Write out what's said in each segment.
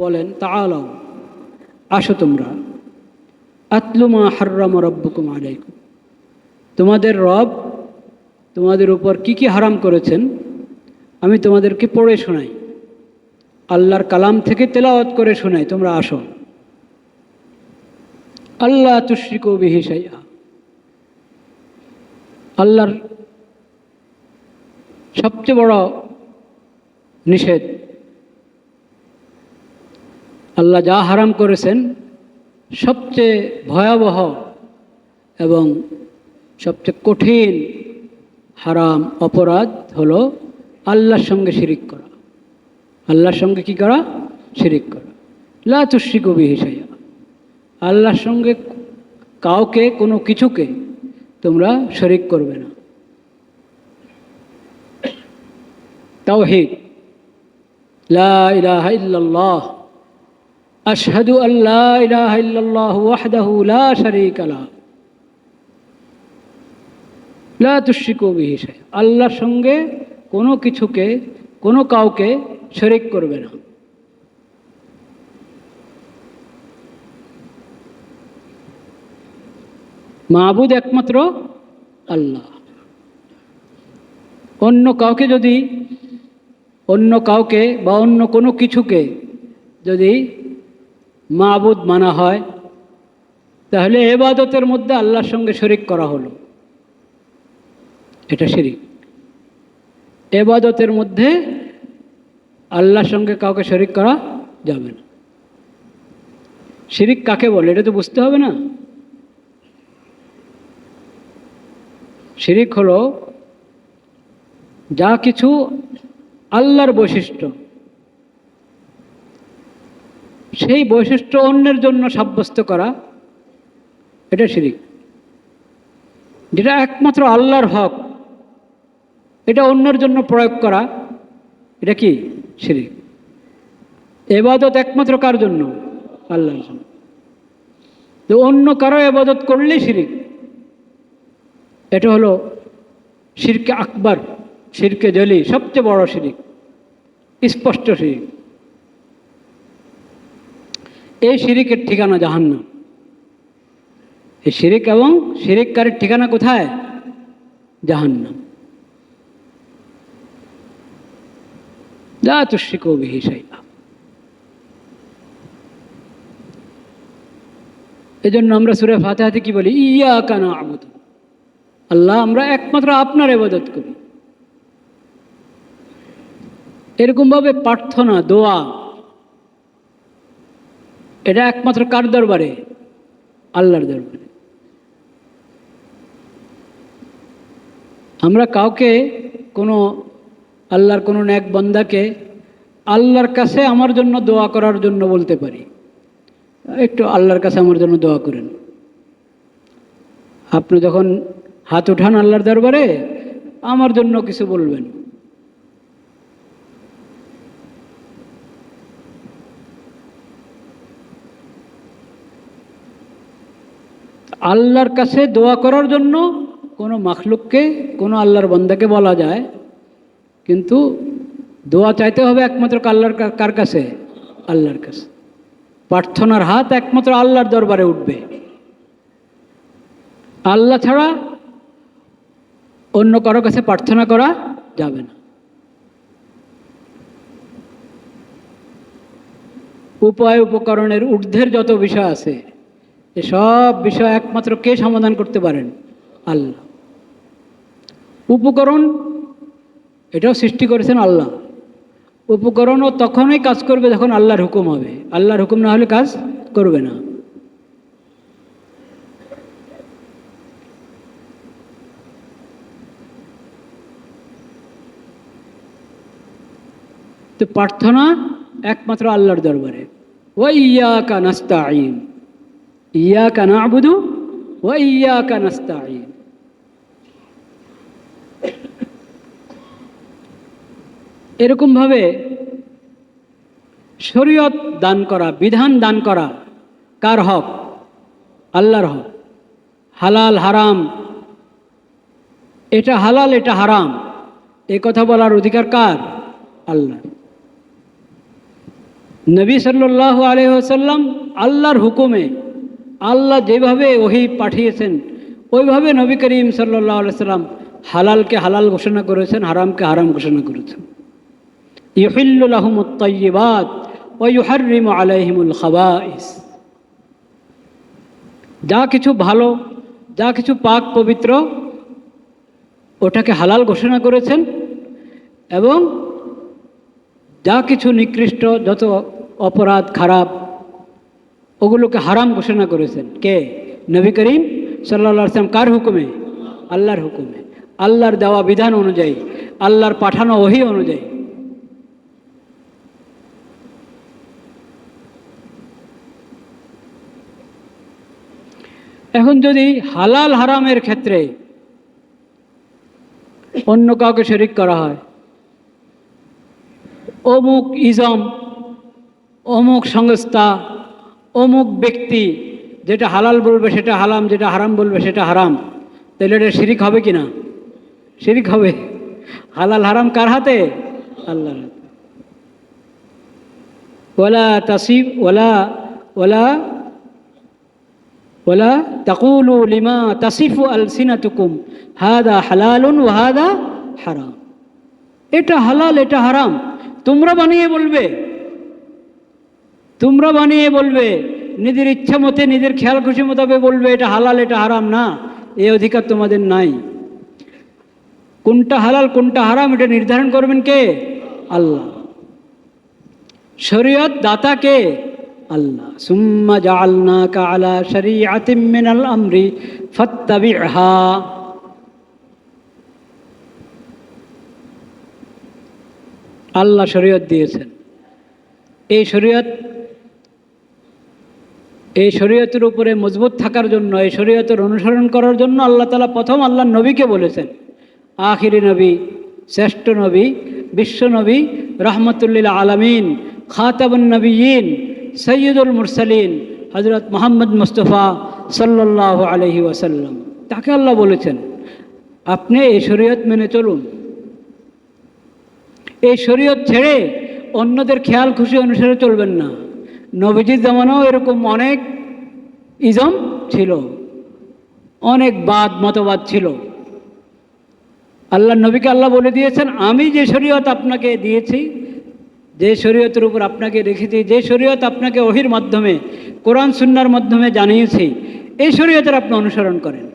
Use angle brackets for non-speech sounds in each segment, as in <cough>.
বলেন তাআলাও আসো তোমরা। আতলুমা হার্রাম রব্বুকুম আলাইকুম। তোমাদের রব তোমাদের উপর কি কি হারাম করেছেন আমি তোমাদেরকে পড়ে শোনাই। আল্লাহর কালাম থেকে তেলাওয়াত করে শোনাই, তোমরা আসো। আল্লাহ তুশ্রিকু বিহি শাইআ। আল্লাহর সবচেয়ে বড় নিষেধ আল্লাহ যা হারাম করেছেন, সবচেয়ে ভয়াবহ এবং সবচেয়ে কঠিন হারাম অপরাধ হলো আল্লাহর সঙ্গে শিরিক করা। আল্লাহর সঙ্গে কি করা? শিরিক করা। লা বিহি শাইআ। আল্লাহর সঙ্গে কাউকে, কোনো কিছুকে তোমরা শরিক করবে না। তাওহীদ। লা ইলাহা ইল্লাল্লাহ। আন লা ইলাহা ইল্লাল্লাহ ওয়াহদাহু লা শারীকা লা। তুশরিকু বিহি শাইআ। আল্লাহর সঙ্গে কোনো কিছুকে, কোনো কাউকে শরিক করবে না। মাহবুদ একমাত্র আল্লাহ। অন্য কাউকে যদি, অন্য কাউকে বা অন্য কোনো কিছুকে যদি মাহবুদ মানা হয়, তাহলে এবাদতের মধ্যে আল্লাহর সঙ্গে শরিক করা হলো। এটা শিরিক। এবাদতের মধ্যে আল্লাহর সঙ্গে কাউকে শরিক করা যাবে না। শিরিক কাকে বলে, এটা তো বুঝতে হবে না? শিরিক হলো যা কিছু আল্লাহর বৈশিষ্ট্য সেই বৈশিষ্ট্য অন্যের জন্য সাব্যস্ত করা, এটা শিরিক। যেটা একমাত্র আল্লাহর হক, এটা অন্যের জন্য প্রয়োগ করা, এটা কি? শিরিক। এবাদত একমাত্র কার জন্য? আল্লাহর জন্য। তো অন্য কারও এবাদত করলেই শিরিক। এটা হলো শিরকে আকবর, শিরকে জলি, সবচেয়ে বড় শিরিক, স্পষ্ট শিরিক। এই শিরিকের ঠিকানা জাহান্নাম। এই শিরিক এবং শিরিককারের ঠিকানা কোথায়? জাহান্নাম। যা তুষ্রিকো বিহি সাইবা এই জন্য আমরা সুরে ফাতেহাতে কি বলি? ইয়া কানা আবুদ আল্লাহ, আমরা একমাত্র আপনার এবাদত করি। এরকমভাবে প্রার্থনা, দোয়া এটা একমাত্র কার দরবারে? আল্লাহর দরবারে। আমরা কাউকে কোনো আল্লাহর কোনো ন্যাক বন্দাকে আল্লাহর কাছে আমার জন্য দোয়া করার জন্য বলতে পারি। একটু আল্লাহর কাছে আমার জন্য দোয়া করেন। আপনি যখন হাত উঠান আল্লাহর দরবারে, আমার জন্য কিছু বলবেন। আল্লাহর কাছে দোয়া করার জন্য কোনো মাখলুককে, কোনো আল্লাহর বন্দাকে বলা যায়। কিন্তু দোয়া চাইতে হবে একমাত্র আল্লাহর কার কাছে? আল্লাহর কাছে। প্রার্থনার হাত একমাত্র আল্লাহর দরবারে উঠবে। আল্লাহ ছাড়া অন্য কারও কাছে প্রার্থনা করা যাবে না। উপায় উপকরণের ঊর্ধ্বের যত বিষয় আছে এসব বিষয় একমাত্র কে সমাধান করতে পারেন? আল্লাহ। উপকরণ, এটাও সৃষ্টি করেছেন আল্লাহ। উপকরণও তখনই কাজ করবে যখন আল্লাহর হুকুম হবে। আল্লাহর হুকুম না হলে কাজ করবে না। তো প্রার্থনা একমাত্র আল্লাহর দরবারে। ও ইয়া কা নাস্তাইন ইয়া কা নাবুদু ও ইয়া কা নাস্তাইন এরকমভাবে শরীয়ত দান করা, বিধান দান করা কার হক? আল্লাহর হক। হালাল, হারাম। এটা হালাল, এটা হারাম। এ কথা বলার অধিকার কার? আল্লাহ নবী সাল্লাহ আলহ্লাম আল্লাহর হুকুমে আল্লাহ যেভাবে ওহি পাঠিয়েছেন, ওইভাবে নবী করিম সাল্লাহ সাল্লাম হালালকে হালাল ঘোষণা করেছেন, হারামকে হারাম ঘোষণা করেছেন। ইহিল্লুল আহমদ ওয়ুহারিম আলাইহিমুল খাবাইস। যা কিছু ভালো, যা কিছু পাক পবিত্র, ওটাকে হালাল ঘোষণা করেছেন এবং যা কিছু নিকৃষ্ট, যত অপরাধ, খারাপ ওগুলোকে হারাম ঘোষণা করেছেন। কে? নবী করিম সাল্লা সাল্লাম কার হুকুমে? আল্লাহর হুকুমে। আল্লাহর দেওয়া বিধান অনুযায়ী, আল্লাহর পাঠানো ওহি অনুযায়ী। এখন যদি হালাল হারামের ক্ষেত্রে অন্য কাউকে শরিক করা হয়, অমুক ইজম, অমুক সংস্থা অমুক ব্যক্তি যেটা হালাল বলবে সেটা হালাম, যেটা হারাম বলবে সেটা হারাম। তাহলে এটা শিরিক হবে কি না? শিরিক হবে। হালাল হারাম কার হাতে? আল্লাহর হাতে। ওলা তাসিফ ওলা ওলা ওলা তাকুলু লিমা তাসিফু আল সিনাতুকুম হাদা হালালুন হাদা হারাম। এটা হালাল, এটা হারাম। তোমরা বানিয়ে বলবে তোমরা বানিয়ে বলবে, নিজের ইচ্ছা মতে, নিজের খেয়াল খুশি মোতাবেক বলবে, এটা হালাল, এটা হারাম, না এই অধিকার তোমাদের নাই। কোনটা হালাল, কোনটা হারাম, এটা নির্ধারণ করবেন কে? আল্লাহ। শরীয়ত দাতা কে? আল্লাহ। সুম্মা আলা শরীআতিম মিনাল আমরি ফাত্তাবি'হা। আল্লাহ শরীয়ত দিয়েছেন। এই শরীয়ত এই শরীয়তের উপরে মজবুত থাকার জন্য, এই শরীয়তের অনুসরণ করার জন্য আল্লাহ তালা প্রথম আল্লাহ নবীকে বলেছেন। আখিরি নবী, শ্রেষ্ঠ নবী, বিশ্ব নবী, রহমতুল্লিল আলমিন খাতাবুন নবীন সৈয়দুল মুরসালিন হজরত মোহাম্মদ মুস্তফা সাল্লাহ আলহি ওয়াসাল্লাম। তাকে আল্লাহ বলেছেন, আপনি এই শরীয়ত মেনে চলুন। এই শরীয়ত ছেড়ে অন্যদের খেয়াল খুশি অনুসারে চলবেন না। নবীজির জামানাও এরকম অনেক ইজম ছিল, অনেক বাদ মতবাদ ছিল। আল্লাহ নবীকে আল্লাহ বলে দিয়েছেন, আমি যে শরীয়ত আপনাকে দিয়েছি, যে শরীয়তের উপর আপনাকে রেখেছি, যে শরীয়ত আপনাকে ওহির মাধ্যমে, কোরআন, সুন্নার মাধ্যমে জানিয়েছি, এই শরীয়তের আপনি অনুসরণ করেন।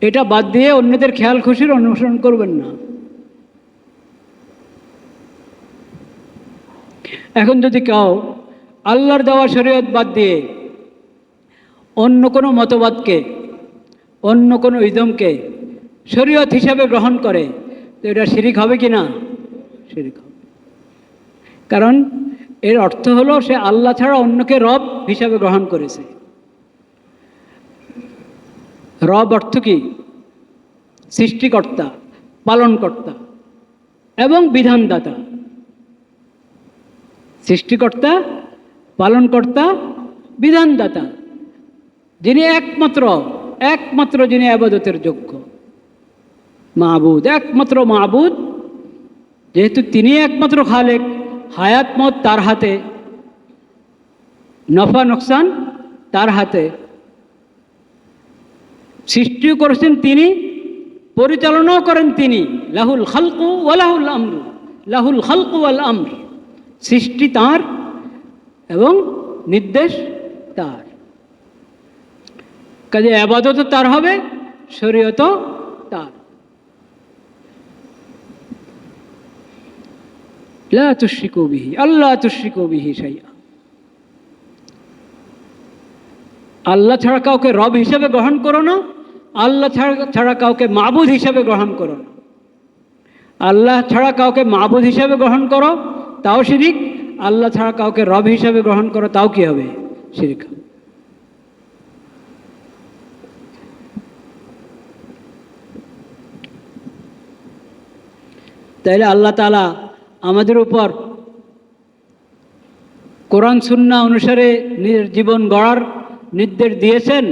এটা বাদ দিয়ে অন্যদের খেয়াল খুশির অনুসরণ করবেন না। এখন যদি কেউ আল্লাহর দেওয়া শরীয়ত বাদ দিয়ে অন্য কোনো মতবাদকে, অন্য কোনো ইদমকে শরীয়ত হিসাবে গ্রহণ করে, তো এটা শিরিক হবে কি না? শিরিক হবে। কারণ এর অর্থ হলো সে আল্লাহ ছাড়া অন্যকে রব হিসাবে গ্রহণ করেছে। রব অর্থ কি? সৃষ্টিকর্তা, পালনকর্তা এবং বিধানদাতা। সৃষ্টিকর্তা পালনকর্তা, বিধানদাতা, যিনি একমাত্র একমাত্র যিনি আবাদতের যোগ্য। মাহবুদ একমাত্র মাহবুদ যেহেতু তিনি একমাত্র খালেক, হায়াত মত তার হাতে, নফা নোকসান তার হাতে। সৃষ্টিও করেছেন তিনি, পরিচালনাও করেন তিনি, লাহুল খালকু ওয়ালাহুল আমরু, লাহুল খালকু ওয়াল আমর। সৃষ্টি তার এবং নির্দেশ তার। কাজে আবাদতও তার হবে, শরীয়ত তার। লা তুশ্রিকু বিহি আল্লাহ তুশ্রিকু বিহি সাইয়া আল্লাহ ছাড়া কাউকে রব হিসেবে গ্রহণ করো না আল্লাহ ছাড়া ছাড়া কাউকে মাবুদ হিসেবে গ্রহণ করো না। আল্লাহ ছাড়া কাউকে মাবুদ হিসেবে গ্রহণ করো, তাও শিরিক আল্লাহ ছাড়া কাউকে রব হিসাবে গ্রহণ করো, তাও কি হবে? শিরিক। তাইলে আল্লাহ তালা আমাদের উপর কোরআন সুন্না অনুসারে জীবন গড়ার নির্দেশ দিয়েছেন,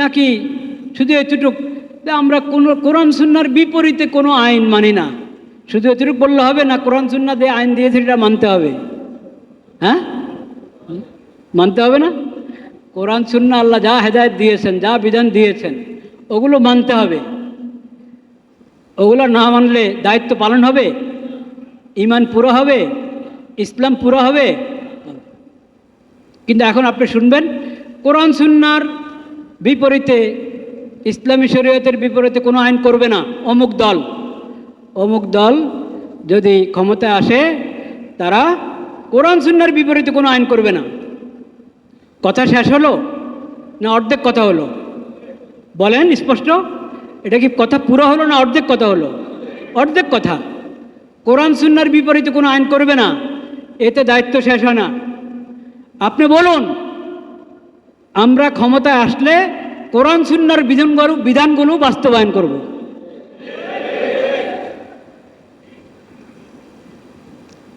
নাকি শুধু এতটুক? আমরা কোনো কোরআন সুন্নার বিপরীতে কোনো আইন মানি না। শুধু এতটুকু বললে হবে না, কোরআন সুন্না দিয়ে আইন দিয়েছে এটা মানতে হবে। হ্যাঁ? মানতে হবে না? কোরআন শূন্য আল্লাহ যা হেদায়ত দিয়েছেন, যা বিধান দিয়েছেন, ওগুলো মানতে হবে। ওগুলো না মানলে দায়িত্ব পালন হবে? ইমান পুরো হবে? ইসলাম পুরো হবে? কিন্তু এখন আপনি শুনবেন, কোরআন সুন্নার বিপরীতে, ইসলামী শরীয়তের বিপরীতে কোনো আইন করবে না। অমুক দল অমুক দল যদি ক্ষমতায় আসে, তারা কোরআন সুন্নার বিপরীতে কোনো আইন করবে না। কথা শেষ হলো না অর্ধেক কথা হলো? বলেন, স্পষ্ট? এটা কি কথা পুরো হলো না অর্ধেক কথা হলো? অর্ধেক কথা। কোরআন সুন্নার বিপরীতে কোনো আইন করবে না, এতে দায়িত্ব শেষ হয় না। আপনি বলুন, আমরা ক্ষমতায় আসলে কোরআন সুন্নার বিধানগুলো বিধানগুলো বাস্তবায়ন করব।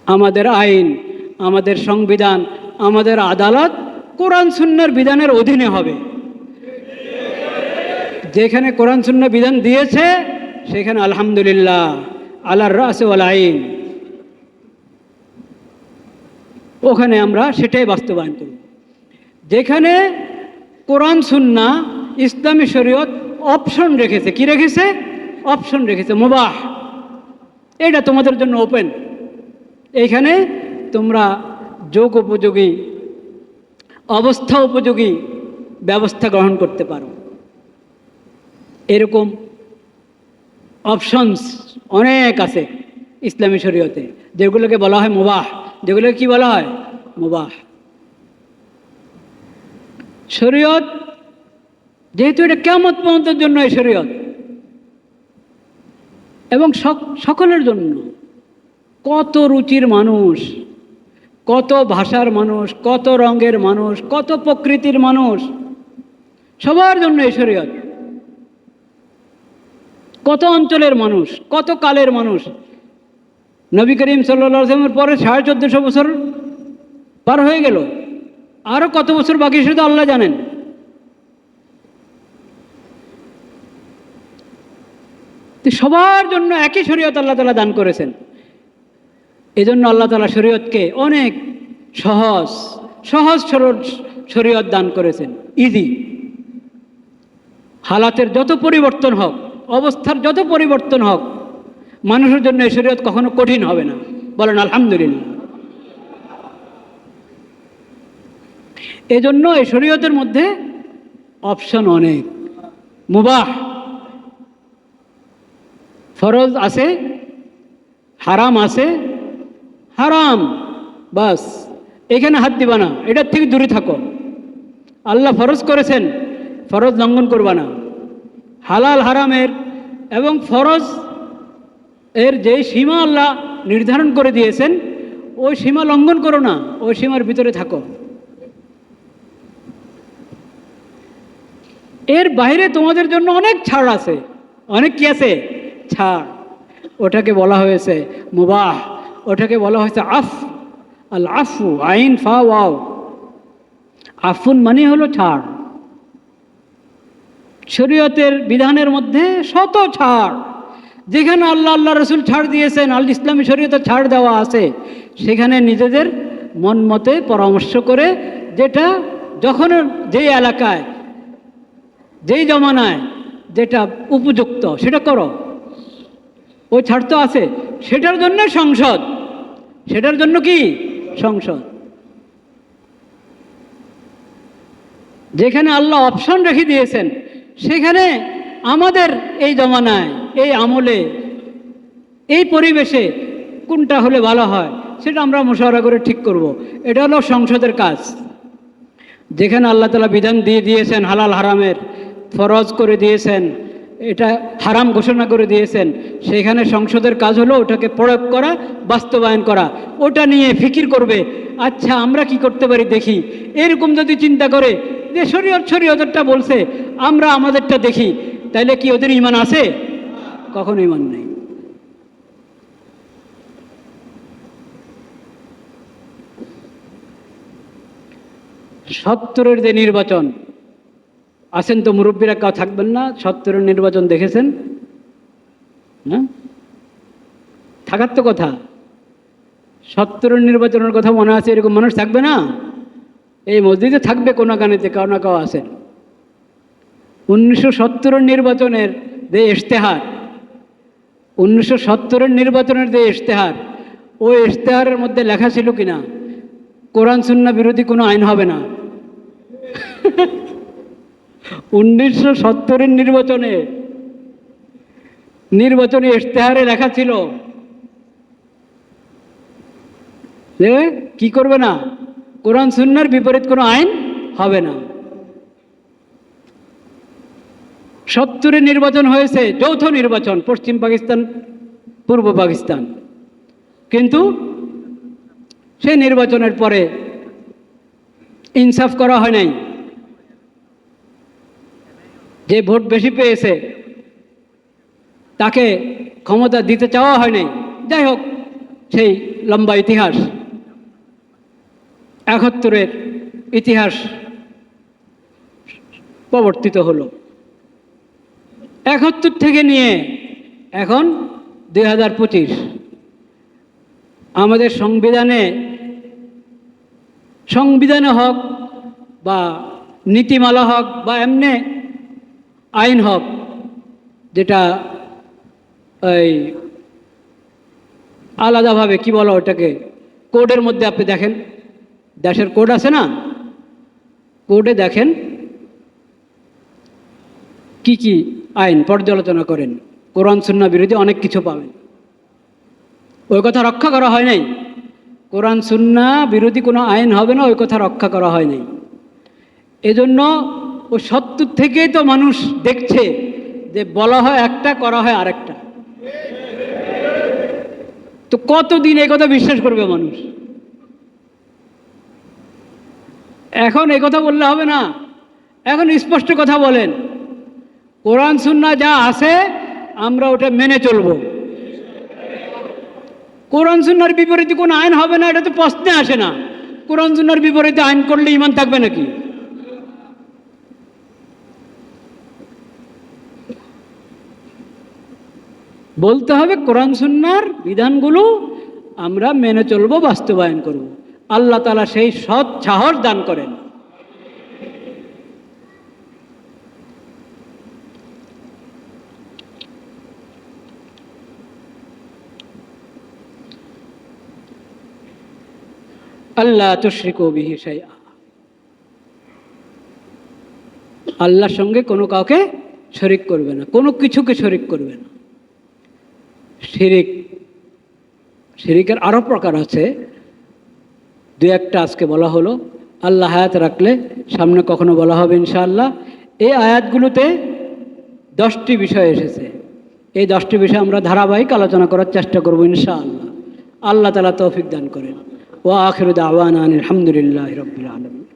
আমাদের আইন আমাদের সংবিধান, আমাদের আদালত কোরআন সুন্নার বিধানের অধীনে হবে। যেখানে কোরআন সুন্না বিধান দিয়েছে, সেখানে আলহামদুলিল্লাহ আল্লাহর রাসে আইন। ওখানে আমরা সেটাই বাস্তবায়ন করব যেখানে কোরআন সুন্না, ইসলামী শরীয়ত অপশন রেখেছে, কি রেখেছে? অপশন রেখেছে, মোবাহ। এটা তোমাদের জন্য ওপেন। এইখানে তোমরা যোগ উপযোগী, অবস্থা উপযোগী ব্যবস্থা গ্রহণ করতে পারো। এরকম অপশনস অনেক আছে ইসলামী শরীয়তে, যেগুলোকে বলা হয় মোবাহ। যেগুলোকে কি বলা হয়? মোবাহ। শরীয়ত, যেহেতু এটা কেমত পর্যন্তের জন্য এই শরীয়ত, এবং সক- সকলের জন্য কত রুচির মানুষ কত ভাষার মানুষ, কত রঙের মানুষ, কত প্রকৃতির মানুষ। সবার জন্য এই শরীয়ত। কত অঞ্চলের মানুষ, কত কালের মানুষ। নবী করিম সাল্লামের পরে সাড়ে চোদ্দশো বছর পার হয়ে গেল। আরও কত বছর বাকি সেটা আল্লাহ জানেন। সবার জন্য একই শরীয়ত আল্লাহ তালা দান করেছেন। এই জন্য আল্লাহ তালা শরীয়তকে অনেক সহজ সহজ সরল শরীয়ত দান করেছেন। ইজি। হালাতের যত পরিবর্তন হোক, অবস্থার যত পরিবর্তন হোক, মানুষের জন্য এই শরীয়ত কখনো কঠিন হবে না। বলেন, আলহামদুলিল্লাহ। এজন্য এই শরীয়তের মধ্যে অপশন অনেক। মুবাহ। ফরজ আছে, হারাম আছে হারাম। বাস, এখানে হাত দিবা না এটার থেকে দূরে থাকো। আল্লাহ ফরজ করেছেন, ফরজ লঙ্ঘন করবা না। হালাল হারামের এবং ফরজ এর যে সীমা আল্লাহ নির্ধারণ করে দিয়েছেন, ওই সীমা লঙ্ঘন করো না, ওই সীমার ভিতরে থাকো। এর বাইরে তোমাদের জন্য অনেক ছাড় আছে। অনেক কি আছে? ছাড়। ওটাকে বলা হয়েছে মুবাহ। ওটাকে বলা হয়েছে আফ, আল আফু, আইন, ফা, ওয়াও। আফুন মানে হলো ছাড়। শরীয়তের বিধানের মধ্যে শত ছাড়। যেখানে আল্লাহ আল্লাহ রসুল ছাড় দিয়েছেন, আল ইসলামী শরীয়তে ছাড় দেওয়া আছে, সেখানে নিজেদের মন মতে পরামর্শ করে যেটা যখন যেই এলাকায়, যেই জমানায় যেটা উপযুক্ত, সেটা করো। ওই ছাড় তো আছে। সেটার জন্য সংসদ। সেটার জন্য কি? সংসদ। যেখানে আল্লাহ অপশন রেখে দিয়েছেন, সেখানে আমাদের এই জমানায়, এই আমলে, এই পরিবেশে কোনটা হলে ভালো হয়, সেটা আমরা মশাওয়ারা করে ঠিক করব। এটা হলো সংসদের কাজ। যেখানে আল্লাহ তালা বিধান দিয়ে দিয়েছেন হালাল হারামের, ফরজ করে দিয়েছেন এটা হারাম ঘোষণা করে দিয়েছেন। সেখানে সংসদের কাজ হলো ওটাকে প্রয়োগ করা, বাস্তবায়ন করা। ওটা নিয়ে ফিকির করবে। আচ্ছা আমরা কি করতে পারি দেখি। এরকম যদি চিন্তা করে যে শরীয়ত শরীয়তেরটা বলছে, আমরা আমাদেরটা দেখি। তাইলে কি ওদের ইমান আছে? কখনো ইমান নেই। সত্তরের যে নির্বাচন আছেন তো মুরব্বীরা, কেউ থাকবেন না, সত্তরের নির্বাচন দেখেছেন? হ্যাঁ থাকার তো কথা। সত্তরের নির্বাচনের কথা মনে আছে, এরকম মানুষ থাকবে না? এই মসজিদে থাকবে কোনো গানেতে, কাউ না কাউ আসেন উনিশশো সত্তরের নির্বাচনের যে ইশতেহার, উনিশশো সত্তরের নির্বাচনের যে ইশতেহার, ওই ইশতেহারের মধ্যে লেখা ছিল কিনা? কোরআন, সুন্না বিরোধী কোনো আইন হবে না। <laughs> উনিশশো সত্তরের নির্বাচনে নির্বাচনী ইশতেহারে লেখা ছিল যে কি করবে না? কোরআন, সুন্নার বিপরীত কোনো আইন হবে না। সত্তরে নির্বাচন হয়েছে, যৌথ নির্বাচন, পশ্চিম পাকিস্তান, পূর্ব পাকিস্তান। কিন্তু সেই নির্বাচনের পরে ইনসাফ করা হয় নাই। যে ভোট বেশি পেয়েছে, তাকে ক্ষমতা দিতে চাওয়া হয় নাই। যাই হোক, সেই লম্বা ইতিহাস, একাত্তরের ইতিহাস প্রবর্তিত হলো। একাত্তর থেকে নিয়ে এখন দুই হাজার পঁচিশ, আমাদের সংবিধানে সংবিধানে হোক বা নীতিমালা হোক বা এমনি আইন হোক, যেটা এই আলাদাভাবে কি বলো ওটাকে, কোডের মধ্যে আপনি দেখেন, দেশের কোড আছে না? কোডে দেখেন কি কি আইন পর্যালোচনা করেন, কোরআন, সুন্না বিরোধী অনেক কিছু পাবেন। ওই কথা রক্ষা করা হয় নাই। কোরআন, সুন্না বিরোধী কোনো আইন হবে না, ওই কথা রক্ষা করা হয় নাই। এজন্য ও সত্তর থেকেই তো মানুষ দেখছে যে বলা হয় একটা, করা হয় আরেকটা। তো কতদিন এই কথা বিশ্বাস করবে মানুষ? এখন এই কথা বললে হবে না। এখন স্পষ্ট কথা বলেন। কোরআন সুন্না যা আছে, আমরা ওটা মেনে চলব। কোরআন সুন্নার বিপরীতে কোনো আইন হবে না, এটা তো প্রশ্নে আসে না। কোরআন সুন্নার বিপরীতে আইন করলে ইমান থাকবে নাকি? বলতে হবে কোরআন সুন্নার বিধানগুলো আমরা মেনে চলবো, বাস্তবায়ন করব। আল্লাহ তালা সেই সৎ সাহস দান করেন। আল্লাহ তুশ্রিকু বিহি শাইআ। আল্লাহর সঙ্গে কোনো কাউকে শরিক করবে না, কোনো কিছুকে শরিক করবে না। শিরিক, শিরিকের আরও প্রকার আছে। দু একটা আজকে বলা হলো। আল্লাহ হায়াত রাখলে সামনে কখনো বলা হবে ইনশাআল্লাহ। এই আয়াতগুলোতে দশটি বিষয় এসেছে। এই দশটি বিষয় আমরা ধারাবাহিক আলোচনা করার চেষ্টা করব ইনশাআল্লাহ। আল্লাহ তালা তৌফিক দান করেন। ও আখির দাওয়ান আলহামদুলিল্লাহ রবিল আলম